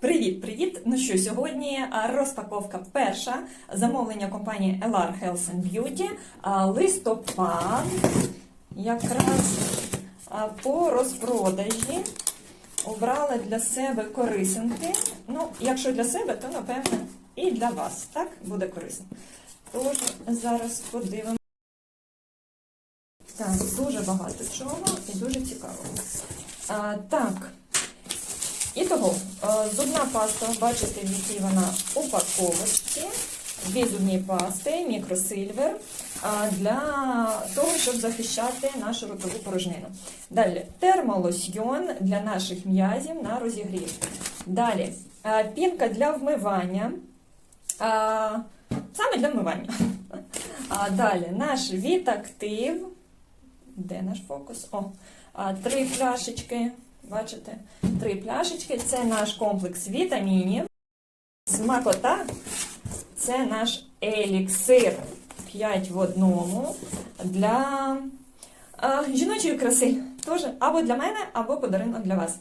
Привіт, привіт! Ну що, сьогодні розпаковка перша замовлення компанії LR Health and Beauty. Листопад якраз по розпродажі обрала для себе корисинки. Ну, якщо для себе, то напевно і для вас. Так, буде корисно. Тож зараз подивимося. Так, дуже багато чого і дуже цікаво. А, так. І того, е, зубна паста, бачите, в якій вона упаковочці. Дві зубні пасти, мікросильвер для того, щоб захищати нашу ротову порожнину. Далі термолосьйон для наших м'язів на розігрів. Далі пінка для вмивання. Саме для вмивання. Далі наш вітактив. Де наш фокус? О, три пляшечки. Бачите? Три пляшечки. Це наш комплекс вітамінів. Смакота. Це наш еліксир. 5 в одному для а, жіночої краси. Теж або для мене, або подарунок для вас.